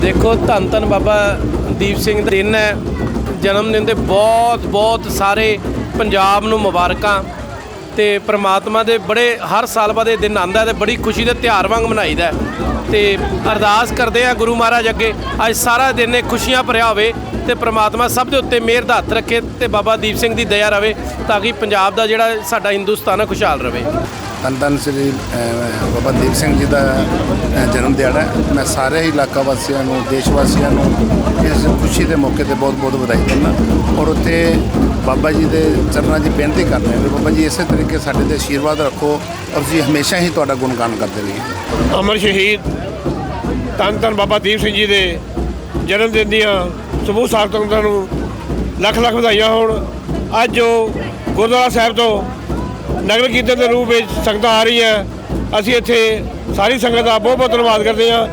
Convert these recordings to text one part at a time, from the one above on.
ਦੇਖੋ ਧੰਨ ਧੰਨ ਬਾਬਾ ਦੀਪ ਸਿੰਘ ਦਾ ਦਿਨ ਹੈ ਜਨਮ ਦਿਨ ਦੇ ਬਹੁਤ ਬਹੁਤ ਸਾਰੇ ਪੰਜਾਬ ਨੂੰ ਮੁਬਾਰਕਾਂ ਤੇ ਪ੍ਰਮਾਤਮਾ ਦੇ ਬੜੇ ਹਰ ਸਾਲ ਬਾਅਦ ਇਹ ਦਿਨ ਆਉਂਦਾ ਹੈ ਤੇ ਬੜੀ ਖੁਸ਼ੀ ਦੇ ਤਿਉਹਾਰ ਵਾਂਗ ਮਨਾਈਦਾ ਹੈ। ਤੇ ਅਰਦਾਸ ਕਰਦੇ ਆ ਗੁਰੂ ਮਹਾਰਾਜ ਅੱਗੇ, ਅੱਜ ਸਾਰਾ ਦਿਨ ਇਹ ਖੁਸ਼ੀਆਂ ਭਰਿਆ ਹੋਵੇ ਤੇ ਪ੍ਰਮਾਤਮਾ ਸਭ ਦੇ ਉੱਤੇ ਮਿਹਰ ਦਾ ਹੱਥ ਰੱਖੇ ਤੇ ਬਾਬਾ ਦੀਪ ਸਿੰਘ ਦੀ ਦਇਆ ਰਵੇ ਤਾਂ ਕਿ ਪੰਜਾਬ ਦਾ ਜਿਹੜਾ ਸਾਡਾ ਹਿੰਦੁਸਤਾਨ ਹੈ ਖੁਸ਼ਹਾਲ ਰਵੇ ਧੰਨ ਧੰਨ ਸ੍ਰੀ ਬਾਬਾ ਦੀਪ ਸਿੰਘ ਜੀ ਦਾ ਜਨਮ ਦਿਹਾੜਾ ਹੈ। ਮੈਂ ਸਾਰੇ ਹੀ ਇਲਾਕਾ ਵਾਸੀਆਂ ਨੂੰ, ਦੇਸ਼ ਵਾਸੀਆਂ ਨੂੰ ਇਸ ਖੁਸ਼ੀ ਦੇ ਮੌਕੇ ਤੇ ਬਹੁਤ ਬਹੁਤ ਵਧਾਈ ਦਿੰਦਾ ਔਰ ਉੱਤੇ ਬਾਬਾ ਜੀ ਦੇ ਚਰਨਾਂ 'ਚ ਬੇਨਤੀ ਕਰਦੇ ਹਾਂ ਵੀ ਬਾਬਾ ਜੀ ਇਸੇ ਤਰੀਕੇ ਸਾਡੇ ਤੇ ਆਸ਼ੀਰਵਾਦ ਰੱਖੋ ਔਰ ਅਸੀਂ ਹਮੇਸ਼ਾ ਹੀ ਤੁਹਾਡਾ ਗੁਣਗਾਨ ਕਰਦੇ ਰਹੀਏ। ਅਮਰ ਸ਼ਹੀਦ ਧੰਨ ਧੰਨ ਬਾਬਾ ਦੀਪ ਸਿੰਘ ਜੀ ਦੇ ਜਨਮ ਦਿਨ ਦੀਆਂ ਸਮੂਹ ਸਾਖਤਾਂ ਨੂੰ ਲੱਖ ਲੱਖ ਵਧਾਈਆਂ ਹੋਣ। ਅੱਜ ਜੋ ਗੁਰਦੁਆਰਾ ਸਾਹਿਬ ਤੋਂ ਨਗਰ ਕੀਰਤਨ ਦੇ ਰੂਪ ਵਿੱਚ ਸੰਗਤਾਂ ਆ ਰਹੀ ਹੈ ਅਸੀਂ ਇੱਥੇ ਸਾਰੀ ਸੰਗਤ ਦਾ ਬਹੁਤ ਬਹੁਤ ਧੰਨਵਾਦ ਕਰਦੇ ਹਾਂ।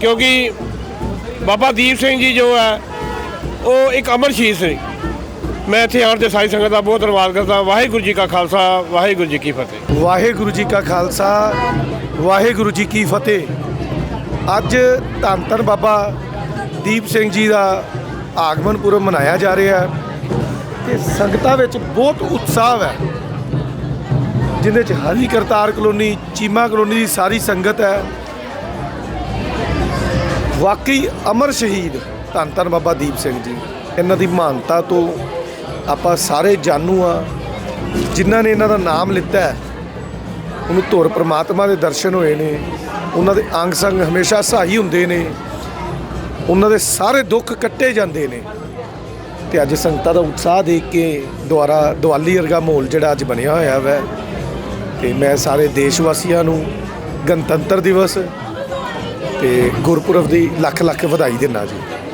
ਕਿਉਂਕਿ ਬਾਬਾ ਦੀਪ ਸਿੰਘ ਜੀ ਜੋ ਹੈ, ਉਹ ਇੱਕ ਅਮਰ ਸ਼ਹੀਦ ਸੀ। ਮੈਂ ਇੱਥੇ ਆਉਣ ਤੇ ਸਾਰੀ ਸੰਗਤ ਦਾ ਬਹੁਤ ਧੰਨਵਾਦ ਕਰਦਾ ਵਾਹਿਗੁਰੂ ਜੀ ਕਾ ਖਾਲਸਾ, ਵਾਹਿਗੁਰੂ ਜੀ ਕੀ ਫਤਿਹ। ਵਾਹਿਗੁਰੂ ਜੀ ਕਾ ਖਾਲਸਾ, ਵਾਹਿਗੁਰੂ ਜੀ ਕੀ ਫਤਿਹ। ਅੱਜ ਧੰਨ ਧੰਨ ਬਾਬਾ ਦੀਪ ਸਿੰਘ ਜੀ ਦਾ ਆਗਮਨ ਪੁਰਬ ਮਨਾਇਆ ਜਾ ਰਿਹਾ ਹੈ ਤੇ ਸੰਗਤਾਂ ਵਿੱਚ ਬਹੁਤ ਉਤਸ਼ਾਹ ਹੈ। ਜਿਹਦੇ ਚ ਹਰੀ ਕਰਤਾਰ ਕਲੋਨੀ, ਚੀਮਾ ਕਲੋਨੀ ਦੀ ਸਾਰੀ ਸੰਗਤ ਹੈ। ਵਾਕਈ ਅਮਰ ਸ਼ਹੀਦ ਧੰਨ ਧੰਨ ਬਾਬਾ ਦੀਪ ਸਿੰਘ ਜੀ। ਇਹਨਾਂ ਦੀ ਮਹਾਨਤਾ ਤੋਂ ਆਪਾਂ ਸਾਰੇ ਜਾਣੂ ਆ ਜਿਨ੍ਹਾਂ ਨੇ ਇਹਨਾਂ ਦਾ ਨਾਮ ਲਿੱਤਾ ਉਹਨੂੰ ਧੁਰ ਪ੍ਰਮਾਤਮਾ ਦੇ ਦਰਸ਼ਨ ਹੋਏ ਨੇ। ਉਹਨਾਂ ਦੇ ਅੰਗ ਸੰਗ ਹਮੇਸ਼ਾ ਸਹਾਈ ਹੁੰਦੇ ਨੇ। ਉਹਨਾਂ ਦੇ ਸਾਰੇ ਦੁੱਖ ਕੱਟੇ ਜਾਂਦੇ ਨੇ। ਤੇ ਅੱਜ ਸੰਗਤਾਂ ਦਾ ਉਤਸ਼ਾਹ ਦੇਖ ਕੇ ਦੁਆਰਾ ਦੀਵਾਲੀ ਵਰਗਾ ਮਾਹੌਲ ਜਿਹੜਾ ਅੱਜ ਬਣਿਆ ਹੋਇਆ ਵੈ। ਤੇ ਮੈਂ ਸਾਰੇ ਦੇਸ਼ ਵਾਸੀਆਂ ਨੂੰ ਗਣਤੰਤਰ ਦਿਵਸ ਤੇ ਗੁਰਪੁਰਬ ਦੀ ਲੱਖ ਲੱਖ ਵਧਾਈ ਦਿੰਦਾ ਜੀ।